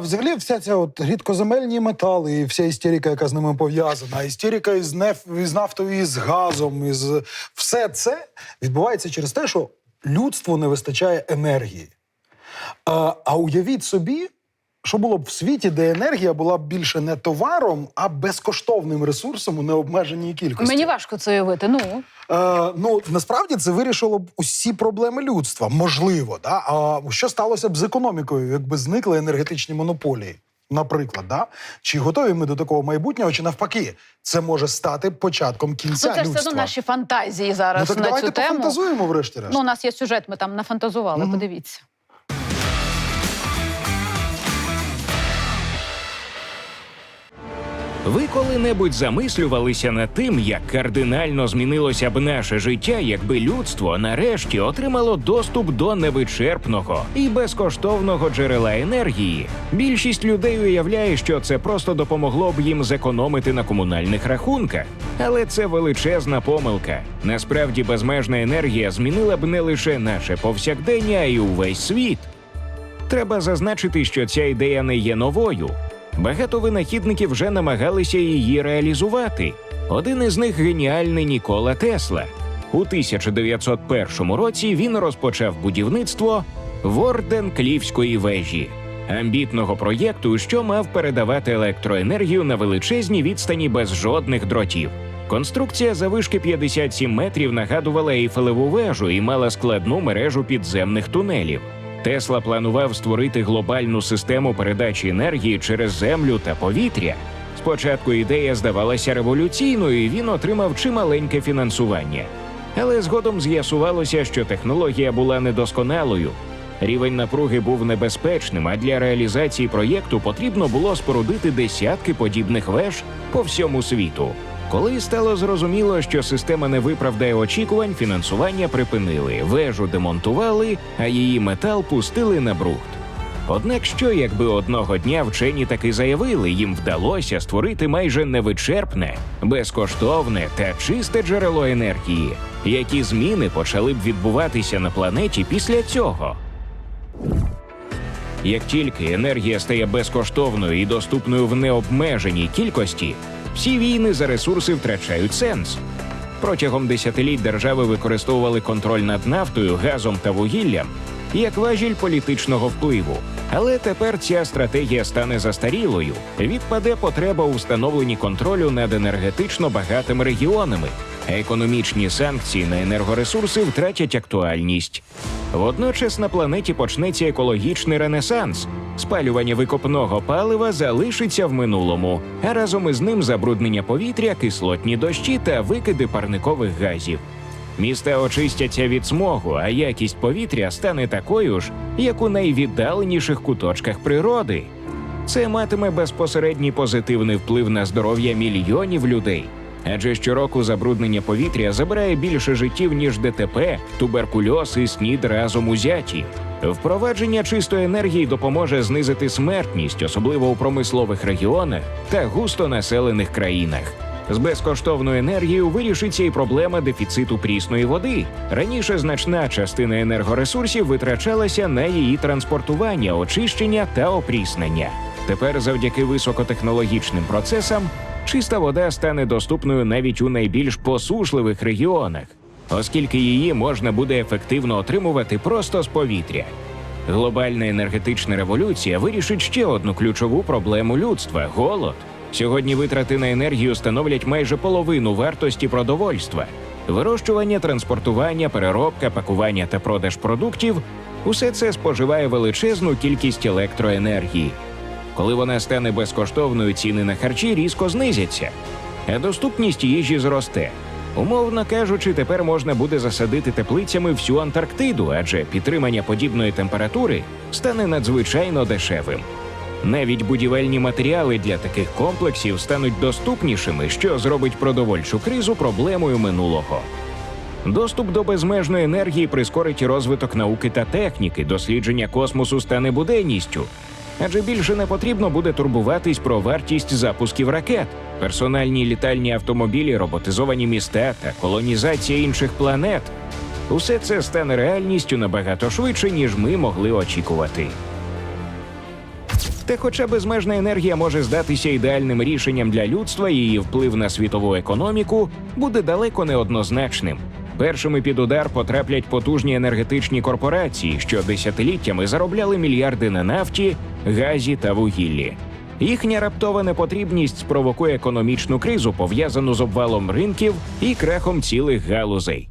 Взагалі, вся ця от рідкоземельні метали і вся істерика, яка з ними пов'язана, істерика із, неф... із нафтою, із газом, із все це відбувається через те, що людству не вистачає енергії. А, а уявіть собі, що було б в світі, де енергія була б більше не товаром, а безкоштовним ресурсом у необмеженій кількості. Мені важко це уявити. Ну Е, ну насправді це вирішило б усі проблеми людства, можливо, да? А що сталося б з економікою, якби зникли енергетичні монополії? Наприклад, да? чи готові ми до такого майбутнього, чи навпаки, це може стати початком кінця ну це людства. все одно наші фантазії ну зараз так на давайте цю тему. пофантазуємо, врешті-решт. Ну, у нас є сюжет, ми там нафантазували. Мгм. Подивіться. Ви коли-небудь замислювалися над тим, як кардинально змінилося б наше життя, якби людство нарешті отримало доступ до невичерпного і безкоштовного джерела енергії? Більшість людей уявляє, що це просто допомогло б їм зекономити на комунальних рахунках, але це величезна помилка. Насправді, безмежна енергія змінила б не лише наше повсякдення, а й увесь світ. Треба зазначити, що ця ідея не є новою. Багато винахідників вже намагалися її реалізувати. Один із них геніальний Нікола Тесла. У 1901 році він розпочав будівництво Ворден-Клівської вежі, амбітного проєкту, що мав передавати електроенергію на величезні відстані без жодних дротів. Конструкція завишки 57 метрів нагадувала Ейфелеву вежу і мала складну мережу підземних тунелів. Тесла планував створити глобальну систему передачі енергії через землю та повітря. Спочатку ідея здавалася революційною, і він отримав чималеньке фінансування. Але згодом з'ясувалося, що технологія була недосконалою. Рівень напруги був небезпечним, а для реалізації проєкту потрібно було спорудити десятки подібних веж по всьому світу. Коли стало зрозуміло, що система не виправдає очікувань, фінансування припинили, вежу демонтували, а її метал пустили на брухт. Однак, що якби одного дня вчені таки заявили, їм вдалося створити майже невичерпне, безкоштовне та чисте джерело енергії, які зміни почали б відбуватися на планеті після цього. Як тільки енергія стає безкоштовною і доступною в необмеженій кількості, всі війни за ресурси втрачають сенс. Протягом десятиліть держави використовували контроль над нафтою, газом та вугіллям як важіль політичного впливу. Але тепер ця стратегія стане застарілою. Відпаде потреба у встановленні контролю над енергетично багатими регіонами. Економічні санкції на енергоресурси втратять актуальність. Водночас на планеті почнеться екологічний ренесанс. Спалювання викопного палива залишиться в минулому, а разом із ним забруднення повітря, кислотні дощі та викиди парникових газів. Міста очистяться від смогу, а якість повітря стане такою ж, як у найвіддаленіших куточках природи. Це матиме безпосередній позитивний вплив на здоров'я мільйонів людей. Адже щороку забруднення повітря забирає більше життів, ніж ДТП, туберкульоз і снід разом узяті. Впровадження чистої енергії допоможе знизити смертність, особливо у промислових регіонах та густонаселених країнах. З безкоштовною енергією вирішиться і проблема дефіциту прісної води. Раніше значна частина енергоресурсів витрачалася на її транспортування, очищення та опріснення. Тепер, завдяки високотехнологічним процесам, чиста вода стане доступною навіть у найбільш посушливих регіонах, оскільки її можна буде ефективно отримувати просто з повітря. Глобальна енергетична революція вирішить ще одну ключову проблему людства голод. Сьогодні витрати на енергію становлять майже половину вартості продовольства. Вирощування, транспортування, переробка, пакування та продаж продуктів усе це споживає величезну кількість електроенергії. Коли вона стане безкоштовною, ціни на харчі різко знизяться, а доступність їжі зросте. Умовно кажучи, тепер можна буде засадити теплицями всю Антарктиду, адже підтримання подібної температури стане надзвичайно дешевим. Навіть будівельні матеріали для таких комплексів стануть доступнішими, що зробить продовольчу кризу проблемою минулого. Доступ до безмежної енергії прискорить розвиток науки та техніки, дослідження космосу стане буденністю. Адже більше не потрібно буде турбуватись про вартість запусків ракет, персональні літальні автомобілі, роботизовані міста та колонізація інших планет. Усе це стане реальністю набагато швидше, ніж ми могли очікувати. Та хоча безмежна енергія може здатися ідеальним рішенням для людства, її вплив на світову економіку буде далеко неоднозначним. Першими під удар потраплять потужні енергетичні корпорації, що десятиліттями заробляли мільярди на нафті, газі та вугіллі. Їхня раптова непотрібність спровокує економічну кризу, пов'язану з обвалом ринків і крахом цілих галузей.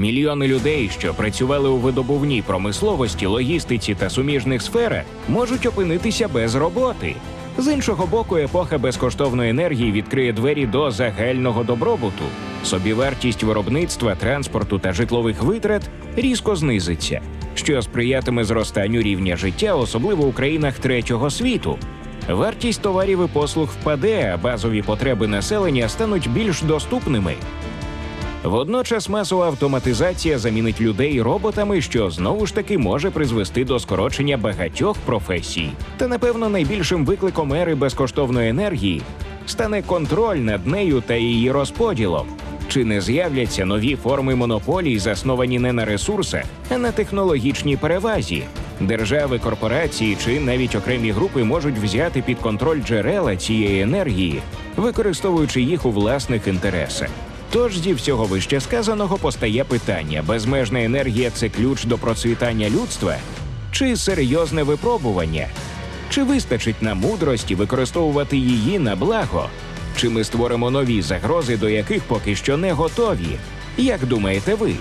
Мільйони людей, що працювали у видобувній промисловості, логістиці та суміжних сферах, можуть опинитися без роботи. З іншого боку, епоха безкоштовної енергії відкриє двері до загального добробуту. Собівартість виробництва, транспорту та житлових витрат різко знизиться, що сприятиме зростанню рівня життя, особливо у країнах третього світу. Вартість товарів і послуг впаде, а базові потреби населення стануть більш доступними. Водночас масова автоматизація замінить людей роботами, що знову ж таки може призвести до скорочення багатьох професій. Та напевно найбільшим викликом ери безкоштовної енергії стане контроль над нею та її розподілом. Чи не з'являться нові форми монополій, засновані не на ресурсах, а на технологічній перевазі? Держави, корпорації чи навіть окремі групи можуть взяти під контроль джерела цієї енергії, використовуючи їх у власних інтересах. Тож зі всього вище сказаного постає питання: безмежна енергія це ключ до процвітання людства чи серйозне випробування? Чи вистачить нам мудрості використовувати її на благо? Чи ми створимо нові загрози, до яких поки що не готові? Як думаєте ви?